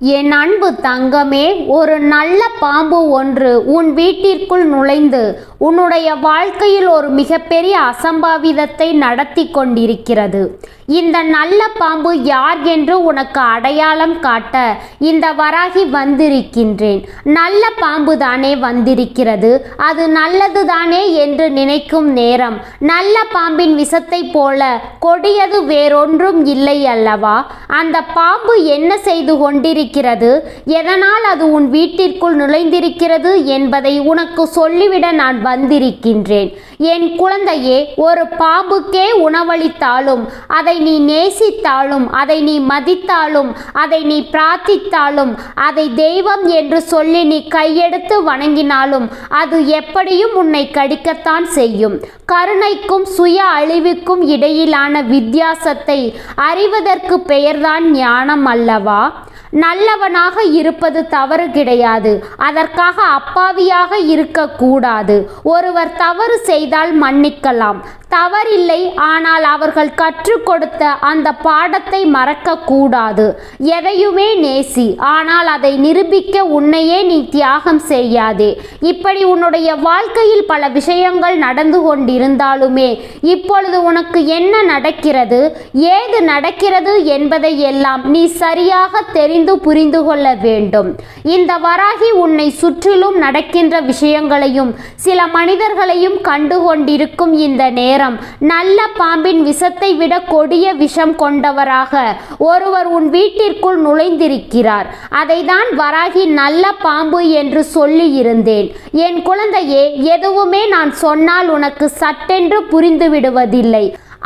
என் அன்பு தங்கமே ஒரு நல்ல பாம்பு ஒன்று உன் வீட்டிற்குள் நுழைந்து உன்னுடைய வாழ்க்கையில் ஒரு மிகப்பெரிய அசம்பாவிதத்தை நடத்தி கொண்டிருக்கிறது. இந்த நல்ல பாம்பு யார் என்று உனக்கு அடையாளம் காட்ட இந்த வராகி வந்திருக்கின்றேன். நல்ல பாம்பு தானே வந்திருக்கிறது. அது நல்லது தானே என்று நினைக்கும் நேரம். நல்ல பாம்பின் விஷத்தை போல கொடியது வேறொன்றும் இல்லை அல்லவா? அந்த பாம்பு என்ன செய்து கொண்டிருக்கிறது? எதனால் அது உன் வீட்டிற்குள் நுழைந்திருக்கிறது என்பதை உனக்கு சொல்லிவிட நான் வந்திருக்கின்றேன். என் குழந்தையே ஒரு பாம்புக்கே உணவளித்தாலும் அதை நீ நேசித்தாலும் அதை நீ மதித்தாலும் அதை நீ பிரார்த்தித்தாலும் அதை தெய்வம் என்று சொல்லி நீ கையெடுத்து வணங்கினாலும் அது எப்படியும் உன்னை கடிக்கத்தான் செய்யும். கருணைக்கும் சுய அழிவுக்கும் இடையிலான வித்தியாசத்தை அறிவதற்கு பெயர்தான் ஞானம் அல்லவா? நல்லவனாக இருப்பது தவறு கிடையாது. அதற்காக அப்பாவியாக இருக்கக்கூடாது. ஒருவர் தவறு செய்தால் மன்னிக்கலாம். தவறில்லை ஆனால் அவர்கள் கற்றுக் கொடுத்த அந்த பாடத்தை மறக்கக்கூடாது. எதையுமே நேசி ஆனால் அதை நிரூபிக்க உன்னையே நீ தியாகம் செய்யாதே. இப்படி உன்னுடைய வாழ்க்கையில் பல விஷயங்கள் நடந்து கொண்டிருந்தாலுமே இப்பொழுது உனக்கு என்ன நடக்கிறது? ஏது நடக்கிறது என்பதை எல்லாம் நீ சரியாக தெரிந்து புரிந்து கொள்ள வேண்டும். இந்த வராகி உன்னை சுற்றிலும் நடக்கின்ற விஷயங்களையும் சில மனிதர்களையும் கண்டு கொண்டிருக்கும் இந்த நேரம் நல்ல பாம்பின் விஷத்தை விட கொடிய விஷம் கொண்டவராக ஒருவர் உன் வீட்டிற்குள் நுழைந்திருக்கிறார். அதைதான் வராகி நல்ல பாம்பு என்று சொல்லி இருந்தேன் என் குழந்தையே எதுவுமே நான் சொன்னால் உனக்கு சட்டென்று புரிந்து விடுவதில்லை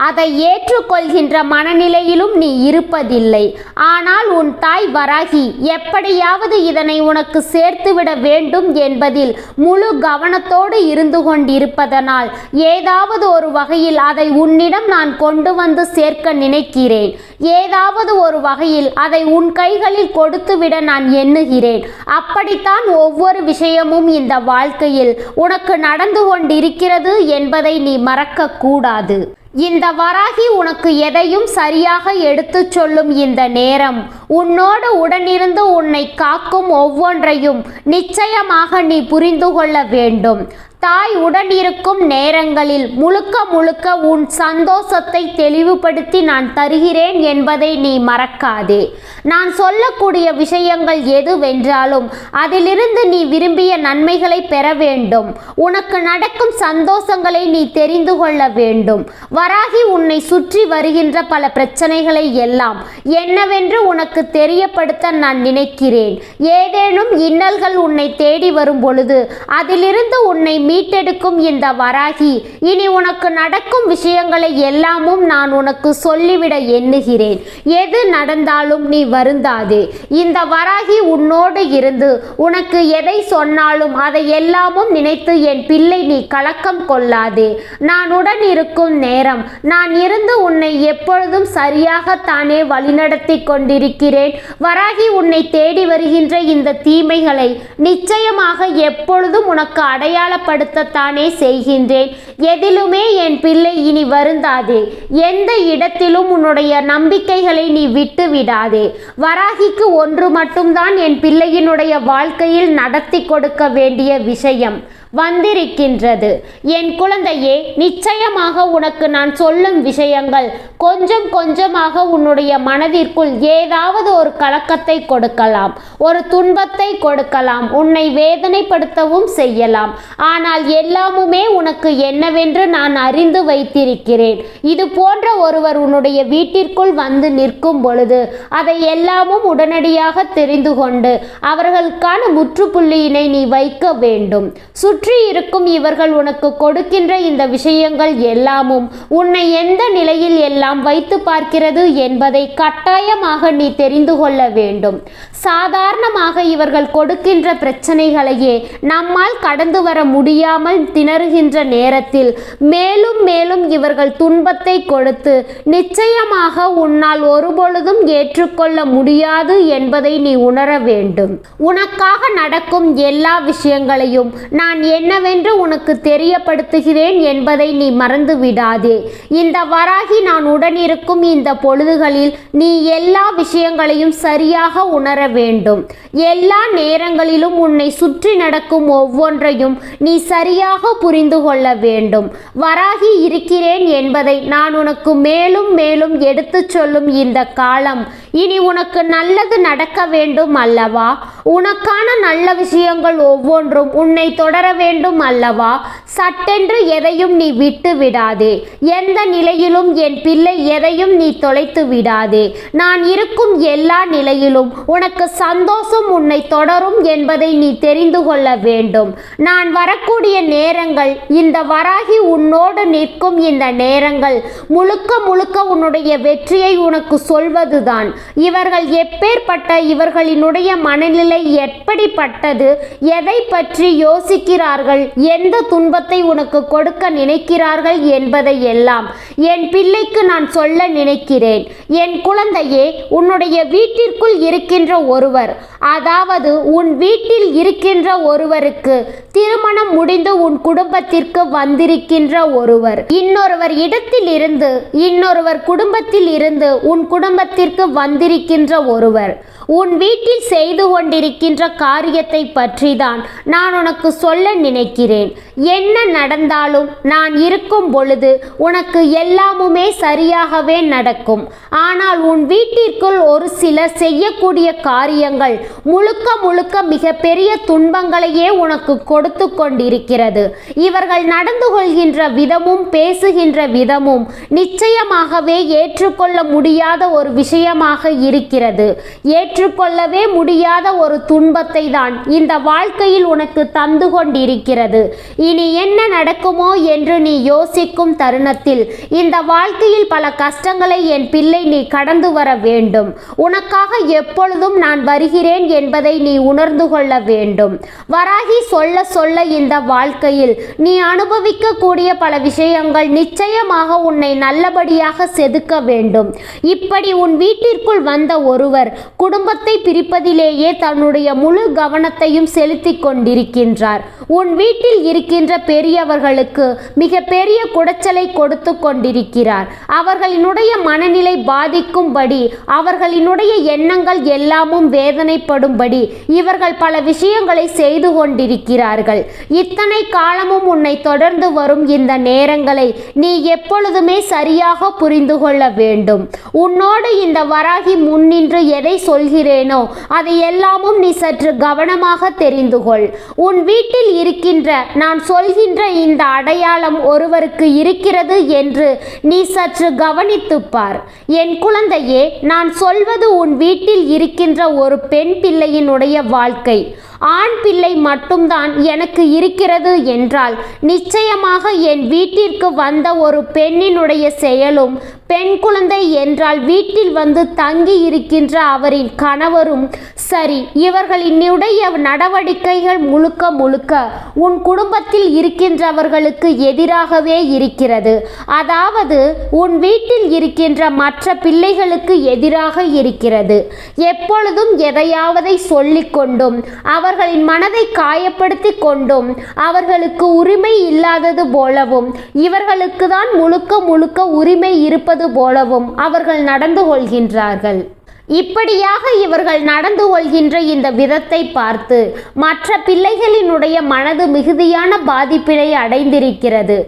அதை ஏற்றுக்கொள்கின்ற மனநிலையிலும் நீ இருப்பதில்லை. ஆனால் உன் தாய் வராகி எப்படியாவது இதனை உனக்கு சேர்த்துவிட வேண்டும் என்பதில் முழு கவனத்தோடு இருந்து கொண்டிருப்பதனால் ஏதாவது ஒரு வகையில் அதை உன்னிடம் நான் கொண்டு வந்து சேர்க்க நினைக்கிறேன். ஏதாவது ஒரு வகையில் அதை உன் கைகளில் கொடுத்துவிட நான் எண்ணுகிறேன். அப்படித்தான் ஒவ்வொரு விஷயமும் இந்த வாழ்க்கையில் உனக்கு நடந்து கொண்டிருக்கிறது என்பதை நீ மறக்கக்கூடாது. இந்த வராகி உனக்கு எதையும் சரியாக எடுத்துச் சொல்லும் இந்த நேரம். உன்னோடு உடனிருந்து உன்னை காக்கும் ஒவ்வொன்றையும் நிச்சயமாக நீ புரிந்து கொள்ள வேண்டும். தாய் உடன் இருக்கும் நேரங்களில் முழுக்க முழுக்க உன் சந்தோஷத்தை தெளிவுபடுத்தி நான் தருகிறேன் என்பதை நீ மறக்காதே. நான் சொல்லக்கூடிய விஷயங்கள் எதுவென்றாலும் அதிலிருந்து நீ விரும்பிய நன்மைகளை பெற வேண்டும். உனக்கு நடக்கும் சந்தோஷங்களை நீ தெரிந்து கொள்ள வேண்டும். வராகி உன்னை சுற்றி வருகின்ற பல பிரச்சனைகளை எல்லாம் என்னவென்று உனக்கு தெரியப்படுத்த நான் நினைக்கிறேன். ஏதேனும் இன்னல்கள் உன்னை தேடி வரும் பொழுது அதிலிருந்து உன்னை மீட்டெடுக்கும் இந்த வராகி. இனி உனக்கு நடக்கும் விஷயங்களை எல்லாமும் நான் உனக்கு சொல்லிவிட எண்ணுகிறேன். எது நடந்தாலும் நீ வருந்தாதே. இந்த வராகி உன்னோடு இருந்து உனக்கு எதை சொன்னாலும் அதை எல்லாமும் நினைத்து என் பிள்ளை நீ கலக்கம் கொள்ளாதே. நான் உடன் இருக்கும் நேரம் நான் இருந்து உன்னை எப்பொழுதும் சரியாகத்தானே வழிநடத்தி கொண்டிருக்கிறேன். வராகி உன்னை தேடி வருகின்ற இந்த தீமைகளை நிச்சயமாக எப்பொழுதும் உனக்கு அடையாளப்படுத்தத்தானே செய்கின்றேன். எதிலுமே என் பிள்ளை இனி வருந்தாதே. எந்த இடத்திலும் உன்னுடைய நம்பிக்கைகளை நீ விட்டு விடாதே வராகிக்கு ஒன்று மட்டும்தான் என் பிள்ளையினுடைய வாழ்க்கையில் நடத்தி கொடுக்க வேண்டிய விஷயம். வந்திருக்கின்றது. என் குழந்தையே நிச்சயமாக உனக்கு நான் சொல்லும் விஷயங்கள் கொஞ்சம் கொஞ்சமாக உன்னுடைய மனதிற்குள் ஏதாவது ஒரு கலக்கத்தை கொடுக்கலாம். ஒரு துன்பத்தை கொடுக்கலாம். உன்னை வேதனைப்படுத்தவும் செய்யலாம். ஆனால் எல்லாமுமே உனக்கு என்னவென்று நான் அறிந்து வைத்திருக்கிறேன். இது போன்ற ஒருவர் உன்னுடைய வீட்டிற்குள் வந்து நிற்கும் பொழுது அதை எல்லாமும் உடனடியாக தெரிந்து கொண்டு அவர்களுக்கான முற்றுப்புள்ளியினை நீ வைக்க வேண்டும். சுற்று இருக்கும் இவர்கள் உனக்கு கொடுக்கின்ற இந்த விஷயங்கள் எல்லாமும் உன்னை எந்த நிலையில் எல்லாம் வைத்து பார்க்கிறது என்பதை கட்டாயமாக நீ தெரிந்து கொள்ள வேண்டும். சாதாரணமாக இவர்கள் கொடுக்கின்ற பிரச்சனைகளையே நம்மால் கடந்து வர முடியாமல் திணறுகின்ற நேரத்தில் மேலும் மேலும் இவர்கள் துன்பத்தை கொடுத்து நிச்சயமாக உன்னால் ஒருபொழுதும் ஏற்றுக்கொள்ள முடியாது என்பதை நீ உணர வேண்டும். உனக்காக நடக்கும் எல்லா விஷயங்களையும் நான் என்னவென்று உனக்கு தெரியப்படுத்துகிறேன் என்பதை நீ மறந்து விடாதே இந்த வராகி நான் உடனிருக்கும் இந்த பொழுதுகளில் நீ எல்லா விஷயங்களையும் சரியாக உணர வேண்டும். எல்லா நேரங்களிலும் உன்னை சுற்றி நடக்கும் ஒவ்வொன்றையும் நீ சரியாக புரிந்து கொள்ள வேண்டும். வராகி இருக்கிறேன் என்பதை நான் உனக்கு மேலும் மேலும் எடுத்துச் சொல்லும் இந்த காலம் இனி உனக்கு நல்லது நடக்க வேண்டும் அல்லவா? உனக்கான நல்ல விஷயங்கள் ஒவ்வொன்றும் உன்னை தொடர வேண்டும் அல்லவா? சட்டென்று எதையும் நீ விட்டு விடாதே. எந்த நிலையிலும் என் பிள்ளை எதையும் நீ தொலைத்து விடாதே. நான் இருக்கும் எல்லா நிலையிலும் உனக்கு சந்தோஷம் உன்னை தொடரும் என்பதை நீ தெரிந்து கொள்ள வேண்டும். நான் வரக்கூடிய நேரங்கள் இந்த வராகி உன்னோடு நிற்கும் இந்த நேரங்கள் முழுக்க முழுக்க உன்னுடைய வெற்றியை உனக்கு சொல்வதுதான். இவர்கள் எப்பேற்பட்ட இவர்களினுடைய மனநிலை எப்படிப்பட்டது எதை பற்றி யோசிக்கிறார்கள் எந்த துன்பத்தை உனக்கு கொடுக்க நினைக்கிறார்கள் என்பதை எல்லாம் என் பிள்ளைக்கு நான் சொல்ல நினைக்கிறேன். என் குழந்தையே உன்னுடைய வீட்டிற்குள் இருக்கின்ற ஒருவர் அதாவது உன் வீட்டில் இருக்கின்ற ஒருவருக்கு திருமணம் முடிந்து உன் குடும்பத்திற்கு வந்திருக்கின்ற ஒருவர் இன்னொருவர் இடத்தில் இருந்து இன்னொருவர் குடும்பத்தில் இருந்து உன் குடும்பத்திற்கு வந்திருக்கின்ற ஒருவர். உன் வீட்டில் செய்து கொண்டிருக்கின்ற காரியத்தை பற்றி தான் நான் உனக்கு சொல்ல நினைக்கிறேன். என்ன நடந்தாலும் நான் இருக்கும் பொழுது உனக்கு எல்லாமுமே சரியாகவே நடக்கும். ஆனால் உன் வீட்டிற்குள் ஒரு சிலர் செய்யக்கூடிய காரியங்கள் முழுக்க முழுக்க மிகப்பெரிய துன்பங்களையே உனக்கு கொடுத்து கொண்டிருக்கிறது. இவர்கள் நடந்து கொள்கின்ற விதமும் பேசுகின்ற விதமும் நிச்சயமாகவே ஏற்றுக்கொள்ள முடியாத ஒரு விஷயமாக இருக்கிறது. ஏற்றுக்கொள்ளவே முடியாத ஒரு துன்பத்தை தான் இந்த வாழ்க்கையில் உனக்கு தந்து கொண்டிருக்கிறது. இனி என்ன நடக்குமோ என்று நீ யோசிக்கும் தருணத்தில் இந்த வாழ்க்கையில் பல கஷ்டங்களை என் பிள்ளை நீ கடந்து வர வேண்டும். உனக்காக எப்பொழுதும் நான் வருகிறேன் என்பதை நீ உணர்ந்து கொள்ள வேண்டும். வராகி சொல்ல சொல்ல இந்த வாழ்க்கையில் நீ அனுபவிக்கக்கூடிய பல விஷயங்கள் நிச்சயமாக உன்னை நல்லபடியாக செதுக்க வேண்டும். இப்படி உன் வீட்டிற்குள் வந்த ஒருவர் குடும்பத்தை பிரிப்பதிலேயே தன்னுடைய முழு கவனத்தையும் செலுத்திக் கொண்டிருக்கின்றார். உன் வீட்டில் இருக்கின்ற பெரியவர்களுக்கு மிக பெரிய குடைச்சலை கொடுத்து கொண்டிருக்கிறார். அவர்களினுடைய மனநிலை பாதிக்கும்படி அவர்களினுடைய எண்ணங்கள் எல்லாமும் வேதனைப்படும்படி இவர்கள் பல விஷயங்களை செய்து கொண்டிருக்கிறார்கள். இத்தனை காலமும் உன்னை தொடர்ந்து வரும் இந்த நேரங்களை நீ எப்பொழுதுமே சரியாக புரிந்து கொள்ள வேண்டும். உன்னோடு இந்த வராகி முன்னின்று எதை சொல்கிறேனோ அதை எல்லாமும் நீ சற்று கவனமாக தெரிந்து கொள். உன் வீட்டில் இருக்கின்ற நான் சொல்கின்ற இந்த அடையாளம் ஒருவருக்கு இருக்கிறது என்று நீ சற்று கவனித்துப் பார் என் குழந்தையே நான் சொல்வது உன் வீட்டில் இருக்கின்ற ஒரு பெண் பிள்ளையினுடைய வாழ்க்கை. ஆண் பிள்ளை மட்டும்தான் எனக்கு இருக்கிறது என்றால் நிச்சயமாக என் வீட்டிற்கு வந்த ஒரு பெண்ணினுடைய செயலும் பெண் குழந்தை என்றால் வீட்டில் வந்து தங்கி இருக்கின்ற அவரின் கணவரும் சரி இவர்களினுடைய நடவடிக்கைகள் முழுக்க முழுக்க உன் குடும்பத்தில் இருக்கின்றவர்களுக்கு எதிராகவே இருக்கிறது. அதாவது உன் வீட்டில் இருக்கின்ற மற்ற பிள்ளைகளுக்கு எதிராக இருக்கிறது. எப்பொழுதும் எதையாவதை சொல்லிக்கொண்டும் அவர் அவர்களின் மனதை காயப்படுத்தி கொண்டும் அவர்களுக்கு உரிமை இல்லாதது போலவும் இவர்களுக்கு தான் முழுக்க முழுக்க உரிமை இருப்பது போலவும் அவர்கள் நடந்து கொள்கின்றார்கள். இப்படியாக இவர்கள் நடந்து கொள்கின்ற இந்த விதத்தை பார்த்து மற்ற பிள்ளைகளினுடைய மனது மிகுதியான பாதிப்பினை அடைந்திருக்கிறது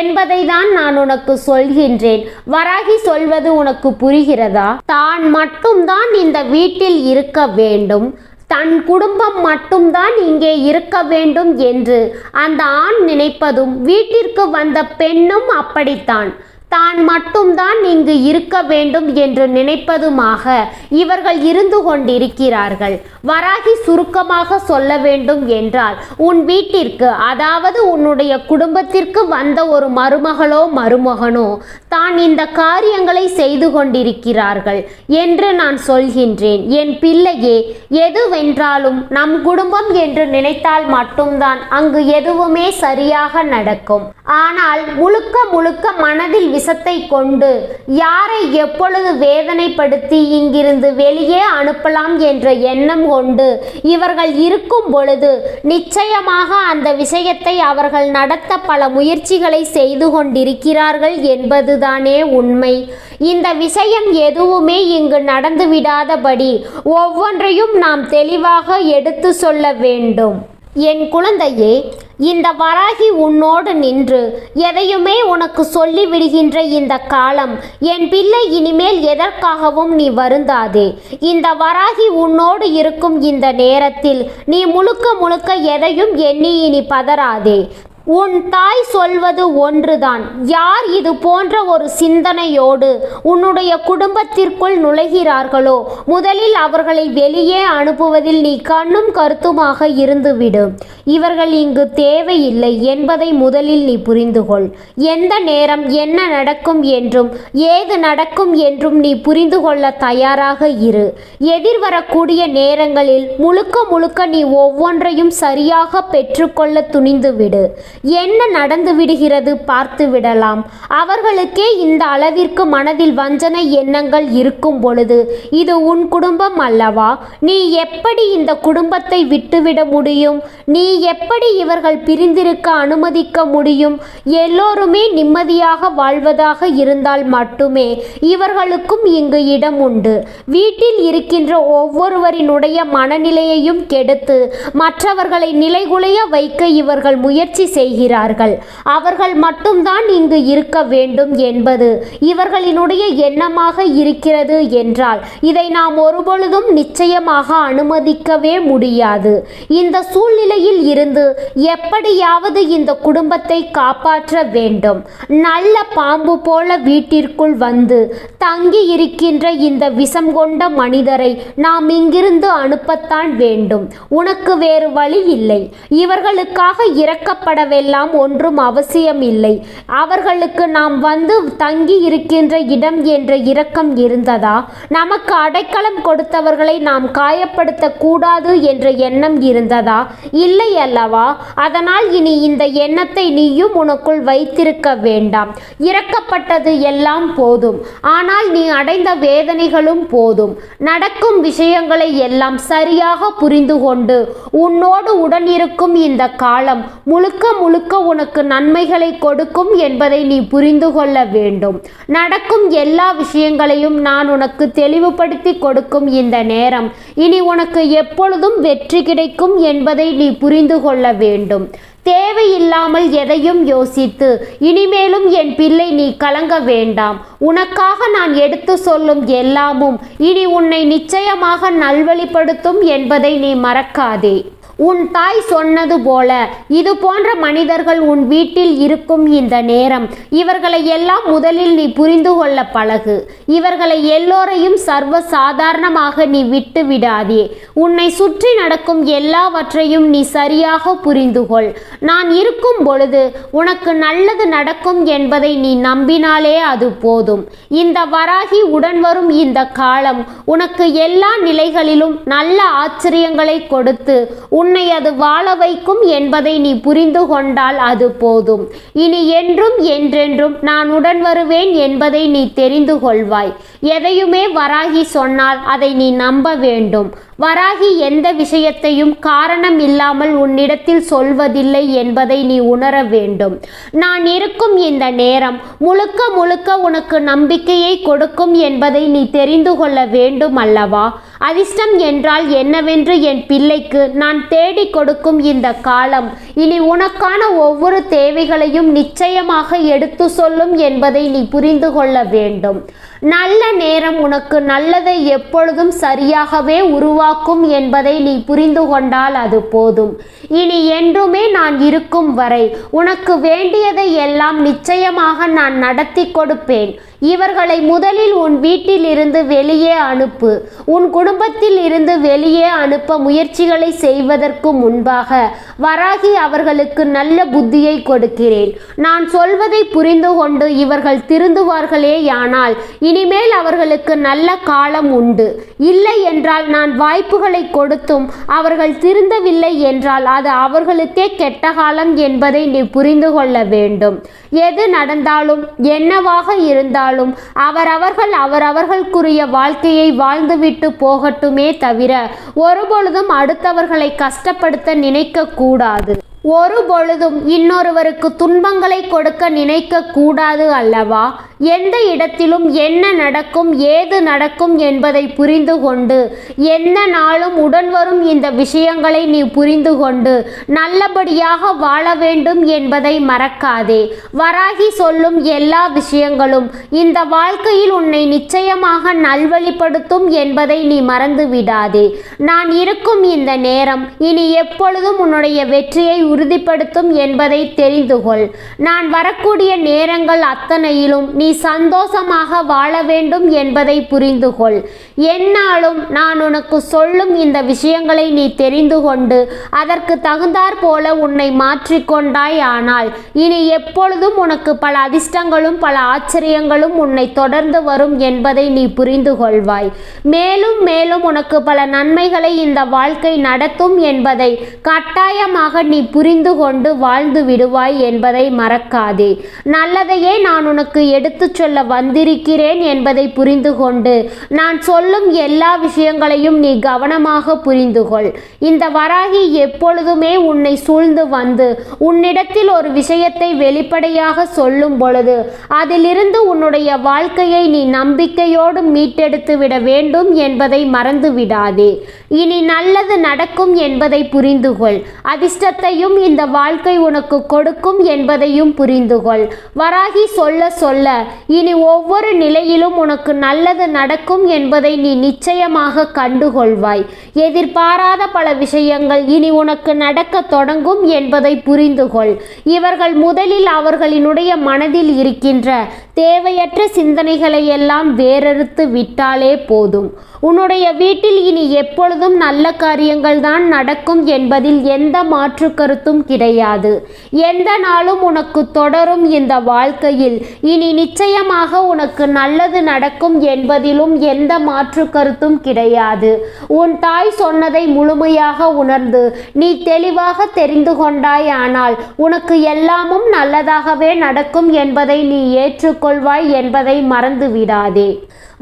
என்பதை தான் நான் உனக்கு சொல்கின்றேன். வராகி சொல்வது உனக்கு புரிகிறதா? தான் மட்டும்தான் இந்த வீட்டில் இருக்க வேண்டும். தன் குடும்பம் மட்டும்தான் இங்கே இருக்க வேண்டும் என்று அந்த ஆண் நினைப்பதும் வீட்டிற்கு வந்த பெண்ணும் அப்படித்தான். தான் மட்டும்தான் இங்கு இருக்க வேண்டும் என்று நினைப்பதுமாக இவர்கள் இருந்து கொண்டிருக்கிறார்கள். வராகி சுருக்கமாக சொல்ல வேண்டும் என்றால் உன் வீட்டிற்கு அதாவது உன்னுடைய குடும்பத்திற்கு வந்த ஒரு மருமகளோ மருமகனோ தான் இந்த காரியங்களை செய்து கொண்டிருக்கிறார்கள் என்று நான் சொல்கின்றேன். என் பிள்ளையே எதுவென்றாலும் நம் குடும்பம் என்று நினைத்தால் மட்டும்தான் அங்கு எதுவுமே சரியாக நடக்கும். ஆனால் முழுக்க முழுக்க மனதில் விஷத்தை கொண்டு யாரை எப்பொழுது வேதனைப்படுத்தி இங்கிருந்து வெளியே அனுப்பலாம் என்ற எண்ணம் கொண்டு இவர்கள் இருக்கும் பொழுது நிச்சயமாக அந்த விஷயத்தை அவர்கள் நடத்த பல முயற்சிகளை செய்து கொண்டிருக்கிறார்கள் என்பதுதானே உண்மை. இந்த விஷயம் எதுவுமே இங்கு நடந்துவிடாதபடி ஒவ்வொன்றையும் நாம் தெளிவாக எடுத்து சொல்ல வேண்டும். என் குழந்தையே இந்த வராகி உன்னோடு நின்று எதையுமே உனக்கு சொல்லிவிடுகின்ற இந்த காலம் என் பிள்ளை இனிமேல் எதற்காகவும் நீ வருந்தாதே. இந்த வராகி உன்னோடு இருக்கும் இந்த நேரத்தில் நீ முழுக்க முழுக்க எதையும் எண்ணி இனி பதறாதே. உன் தாய் சொல்வது ஒன்றுதான். யார் இது போன்ற ஒரு சிந்தனையோடு உன்னுடைய குடும்பத்திற்குள் நுழைகிறார்களோ முதலில் அவர்களை வெளியே அனுப்புவதில் நீ கண்ணும் கருத்துமாக இருந்துவிடு. இவர்கள் இங்கு தேவையில்லை என்பதை முதலில் நீ புரிந்து கொள் எந்த நேரம் என்ன நடக்கும் என்றும் ஏது நடக்கும் என்றும் நீ புரிந்து கொள்ள தயாராக இரு. எதிர்வரக்கூடிய நேரங்களில் முழுக்க முழுக்க நீ ஒவ்வொன்றையும் சரியாக பெற்றுக்கொள்ள துணிந்து விடு என்ன நடந்து விடுகிறது பார்த்து விடலாம். அவர்களுக்கே இந்த அளவிற்கு மனதில் வஞ்சனை எண்ணங்கள் இருக்கும் பொழுது இது உன் குடும்பம் அல்லவா? நீ எப்படி இந்த குடும்பத்தை விட்டுவிட முடியும்? நீ எப்படி இவர்கள் பிரிந்திருக்க அனுமதிக்க முடியும்? எல்லோருமே நிம்மதியாக வாழ்வதாக இருந்தால் மட்டுமே இவர்களுக்கும் இங்கு இடம் உண்டு. வீட்டில் இருக்கின்ற ஒவ்வொருவரினுடைய மனநிலையையும் கெடுத்து மற்றவர்களை நிலைகுலைய வைக்க இவர்கள் முயற்சி செய்கிறார்கள். அவர்கள் மட்டும்தான் இங்கு இருக்க வேண்டும் என்பது இவர்களினுடைய எண்ணமாக இருக்கிறது என்றால் இதை நாம் ஒருபொழுதும் நிச்சயமாக அனுமதிக்கவே முடியாது. இந்த சூழ்நிலையில் இருந்து எப்படியாவது இந்த குடும்பத்தை காப்பாற்ற வேண்டும். நல்ல பாம்பு போல வீட்டிற்குள் வந்து தங்கி இருக்கின்ற இந்த விஷம் கொண்ட மனிதரை நாம் இங்கிருந்து அனுப்பத்தான் வேண்டும். உனக்கு வேறு வழி இல்லை. இவர்களுக்காக இறக்கப்படவெல்லாம் ஒன்றும் அவசியம் இல்லை அவர்களுக்கு நாம் வந்து தங்கி இருக்கின்ற இடம் என்ற இரக்கம் இருந்ததா? நமக்கு அடைக்கலம் கொடுத்தவர்களை நாம் காயப்படுத்த கூடாது என்ற எண்ணம் இருந்ததா? இல்லை அல்லவா? அதனால் இனி இந்த எண்ணத்தை நீயும் உனக்குள் வைத்திருக்க வேண்டாம். இறக்கப்பட்டது எல்லாம் போதும். ஆனால் நீ அடைந்த வேதனைகளும் போதும். நடக்கும் விஷயங்களை எல்லாம் சரியாக புரிந்து கொண்டு உன்னோடு உடன் இருக்கும் இந்த காலம் முழுக்க முழுக்க உனக்கு நன்மைகளை கொடுக்கும் என்பதை நீ புரிந்து கொள்ள வேண்டும். நடக்கும் எல்லா விஷயங்களையும் நான் உனக்கு தெளிவுபடுத்தி கொடுக்கும் இந்த நேரம். இனி உனக்கு எப்பொழுதும் வெற்றி கிடைக்கும் என்பதை நீ புரிந்து கொள்ள வேண்டும். தேவையில்லாமல் எதையும் யோசித்து இனிமேலும் என் பிள்ளை நீ கலங்க வேண்டாம். உனக்காக நான் எடுத்து சொல்லும் எல்லாமும் இனி உன்னை நிச்சயமாக நல்வழிப்படுத்தும் என்பதை நீ மறக்காதே. உன் தாய் சொன்னது போல. இது போன்ற மனிதர்கள் உன் வீட்டில் இருக்கும் இந்த நேரம். இவர்களை எல்லாம் முதலில் நீ புரிந்து கொள்ள பழகு. இவர்களை எல்லோரையும் சர்வ சாதாரணமாக நீ விட்டு விடாதே. உன்னை சுற்றி நடக்கும் எல்லாவற்றையும் நீ சரியாக புரிந்து கொள். நான் இருக்கும் பொழுது உனக்கு நல்லது நடக்கும் என்பதை நீ நம்பினாலே அது போதும். இந்த வராகி உடன் வரும் இந்த காலம் உனக்கு எல்லா நிலைகளிலும் நல்ல ஆச்சரியங்களை கொடுத்து உன்னை அது வாழ வைக்கும் என்பதை நீ புரிந்து கொண்டால் அது போதும். இனி என்றும் என்றென்றும் நான் உடன் வருவேன் என்பதை நீ தெரிந்து கொள்வாய். எதையுமே வராகி சொன்னால் அதை நீ நம்ப வேண்டும். வராகி எந்த விஷயத்தையும் காரணம் இல்லாமல் உன்னிடத்தில் சொல்வதில்லை என்பதை நீ உணர வேண்டும். நான் இருக்கும் இந்த நேரம் முழுக்க முழுக்க உனக்கு நம்பிக்கையை கொடுக்கும் என்பதை நீ தெரிந்து கொள்ள வேண்டும் அல்லவா? அதிர்ஷ்டம் என்றால் என்னவென்று என் பிள்ளைக்கு நான் தேடி கொடுக்கும் இந்த காலம். இனி உனக்கான ஒவ்வொரு தேவைகளையும் நிச்சயமாக எடுத்து சொல்லும் என்பதை நீ புரிந்து கொள்ள வேண்டும். நல்ல நேரம் உனக்கு நல்லதை எப்பொழுதும் சரியாகவே உருவாக்கும் என்பதை நீ புரிந்து கொண்டால் அது போதும். இனி என்றுமே நான் இருக்கும் வரை உனக்கு வேண்டியதை எல்லாம் நிச்சயமாக நான் நடத்தி கொடுப்பேன். இவர்களை முதலில் உன் வீட்டில் இருந்து வெளியே அனுப்பு. உன் குடும்பத்தில் இருந்து வெளியே அனுப்ப முயற்சிகளை செய்வதற்கு முன்பாக வராகி அவர்களுக்கு நல்ல புத்தியை கொடுக்கிறேன். நான் சொல்வதை புரிந்து கொண்டு இவர்கள் திருந்துவார்களேயானால் இனிமேல் அவர்களுக்கு நல்ல காலம் உண்டு. இல்லை என்றால் நான் வாய்ப்புகளை கொடுத்தும் அவர்கள் திருந்தவில்லை என்றால் அது அவர்களுக்கே கெட்ட காலம் என்பதை நீ புரிந்து கொள்ள வேண்டும். எது நடந்தாலும் என்னவாக இருந்தாலும் அவரவர்கள் அவரவர்களுக்குரிய வாழ்க்கையை வாழ்ந்துவிட்டு போகட்டுமே தவிர ஒருபொழுதும் அடுத்தவர்களை கஷ்டப்படுத்த நினைக்க கூடாது ஒரு பொழுதும் இன்னொருவருக்கு துன்பங்களை கொடுக்க நினைக்க கூடாது அல்லவா? எந்த இடத்திலும் என்ன நடக்கும் ஏது நடக்கும் என்பதை புரிந்து கொண்டு எந்த நாளும் உடன் வரும் இந்த விஷயங்களை நீ புரிந்து கொண்டு நல்லபடியாக வாழ வேண்டும் என்பதை மறக்காதே. வராகி சொல்லும் எல்லா விஷயங்களும் இந்த வாழ்க்கையில் உன்னை நிச்சயமாக நல்வழிப்படுத்தும் என்பதை நீ மறந்து விடாதே நான் இருக்கும் இந்த நேரம் இனி எப்பொழுதும் உன்னுடைய வெற்றியை உறுதிப்படுத்தும் என்பதை தெரிந்து கொள் நான் வரக்கூடிய நேரங்கள் அத்தனையிலும் நீ சந்தோஷமாக வாழ வேண்டும் என்பதை புரிந்து கொள் என்னாலும் நான் உனக்கு சொல்லும் இந்த விஷயங்களை நீ தெரிந்து கொண்டு அதற்கு தகுந்தாற் போல உன்னை மாற்றிக்கொண்டாய் ஆனால் இனி எப்பொழுதும் உனக்கு பல அதிர்ஷ்டங்களும் பல ஆச்சரியங்களும் உன்னை தொடர்ந்து வரும் என்பதை நீ புரிந்து கொள்வாய். மேலும் மேலும் உனக்கு பல நன்மைகளை இந்த வாழ்க்கை நடத்தும் என்பதை கட்டாயமாக நீ புரிந்து கொண்டு வாழ்ந்து விடுவாய் என்பதை மறக்காதே. நல்லதையே நான் உனக்கு எடுத்துச் சொல்ல வந்திருக்கிறேன் என்பதை புரிந்து கொண்டு நான் சொல்லும் எல்லா விஷயங்களையும் நீ கவனமாக புரிந்து கொள் இந்த வராகி எப்பொழுதுமே உன்னை சூழ்ந்து வந்து உன்னிடத்தில் ஒரு விஷயத்தை வெளிப்படையாக சொல்லும் பொழுது அதிலிருந்து உன்னுடைய வாழ்க்கையை நீ நம்பிக்கையோடு மீட்டெடுத்து விட வேண்டும் என்பதை மறந்து விடாதே இனி நல்லது நடக்கும் என்பதை புரிந்து கொள் அதிர்ஷ்டத்தையும் இந்த வாழ்க்கை உனக்கு கொடுக்கும் என்பதையும் புரிந்து கொள் வராகி சொல்ல சொல்ல இனி ஒவ்வொரு நிலையிலும் உனக்கு நல்லது நடக்கும் என்பதை நீ நிச்சயமாக கண்டுகொள்வாய். எதிர்பாராத பல விஷயங்கள் இனி உனக்கு நடக்க தொடங்கும் என்பதை புரிந்து கொள் இவர்கள் முதலில் அவர்களினுடைய மனதில் இருக்கின்ற தேவையற்ற சிந்தனைகளை எல்லாம் வேறறுத்து விட்டாலே போதும். உன்னுடைய வீட்டில் இனி எப்பொழுதும் நல்ல காரியங்கள் தான் நடக்கும் என்பதில் எந்த மாற்று கருத்தும் கிடையாது. எந்த நாளும் உனக்கு தொடரும் இந்த வாழ்க்கையில். இனி நிச்சயமாக உனக்கு நல்லது நடக்கும் என்பதிலும் எந்த மாற்று கருத்தும் கிடையாது. உன் தாய் சொன்னதை முழுமையாக உணர்ந்து நீ தெளிவாக தெரிந்து கொண்டாயானால் உனக்கு எல்லாமும் நல்லதாகவே நடக்கும் என்பதை நீ ஏற்றுக்கொள்வாய் என்பதை மறந்து விடாதே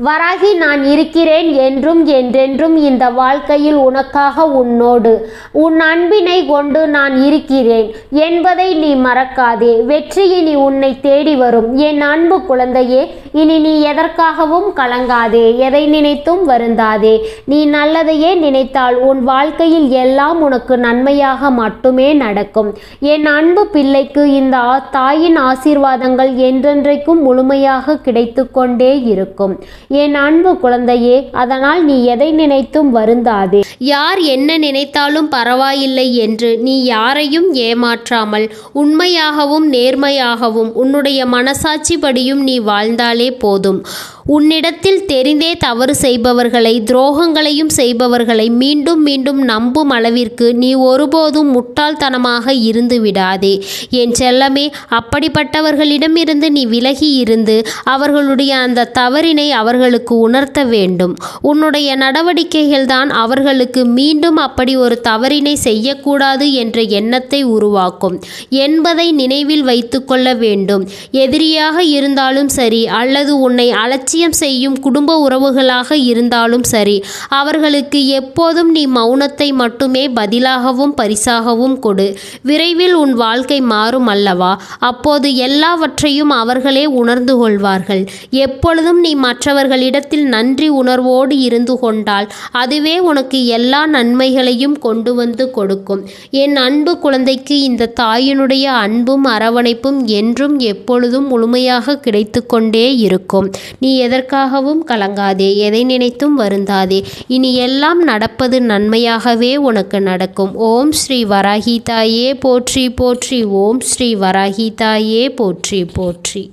வராகி நான் இருக்கிறேன் என்றும் என்றென்றும் இந்த வாழ்க்கையில் உனக்காக உன்னோடு உன் அன்பினை கொண்டு நான் இருக்கிறேன் என்பதை நீ மறக்காதே. வெற்றி இனி உன்னை தேடி வரும். என் அன்பு குழந்தையே இனி நீ எதற்காகவும் கலங்காதே. எதை நினைத்தும் வருந்தாதே. நீ நல்லதையே நினைத்தால் உன் வாழ்க்கையில் எல்லாம் உனக்கு நன்மையாக மட்டுமே நடக்கும். என் அன்பு பிள்ளைக்கு இந்த தாயின் ஆசீர்வாதங்கள் என்றென்றைக்கும் முழுமையாக கிடைத்து கொண்டே இருக்கும். என் அன்பு குழந்தையே அதனால் நீ எதை நினைத்தும் வருந்தாதே. யார் என்ன நினைத்தாலும் பரவாயில்லை என்று நீ யாரையும் ஏமாற்றாமல் உண்மையாகவும் நேர்மையாகவும் உன்னுடைய மனசாட்சிப்படியும் நீ வாழ்ந்தாலே போதும். உன்னிடத்தில் தெரிந்தே தவறு செய்பவர்களை துரோகங்களையும் செய்பவர்களை மீண்டும் மீண்டும் நம்பும் அளவிற்கு நீ ஒருபோதும் முட்டாள்தனமாக இருந்து விடாதே. என் செல்லமே அப்படிப்பட்டவர்களிடமிருந்து நீ விலகி இருந்து அவர்களுடைய அந்த தவறினை அவர் அவர்களுக்கு உணர்த்த வேண்டும். உன்னுடைய நடவடிக்கைகள் தான் அவர்களுக்கு மீண்டும் அப்படி ஒரு தவறினை செய்யக்கூடாது என்ற எண்ணத்தை உருவாக்கும். என்பதை நினைவில் வைத்துக்கொள்ள வேண்டும். எதிரியாக இருந்தாலும் சரி அல்லது உன்னை அலட்சியம் செய்யும் குடும்ப உறவுகளாக இருந்தாலும் சரி அவர்களுக்கு எப்போதும் நீ மௌனத்தை மட்டுமே பதிலாகவும் பரிசாகவும் கொடு. விரைவில் உன் வாழ்க்கை மாறும் அல்லவா? அப்போது எல்லாவற்றையும் அவர்களே உணர்ந்து கொள்வார்கள். எப்பொழுதும் நீ மற்றவர் அவர்களிடத்தில் நன்றி உணர்வோடு இருந்து கொண்டால் அதுவே உனக்கு எல்லா நன்மைகளையும் கொண்டு வந்து கொடுக்கும். என் அன்பு குழந்தைக்கு இந்த தாயினுடைய அன்பும் அரவணைப்பும் என்றும் எப்பொழுதும் முழுமையாக கிடைத்து கொண்டே இருக்கும். நீ எதற்காகவும் கலங்காதே எதை நினைத்தும் வருந்தாதே. இனி எல்லாம் நடப்பது நன்மையாகவே உனக்கு நடக்கும். ஓம் ஸ்ரீ வராகி தாயே போற்றி போற்றி. ஓம் ஸ்ரீ வராகி தாயே போற்றி போற்றி.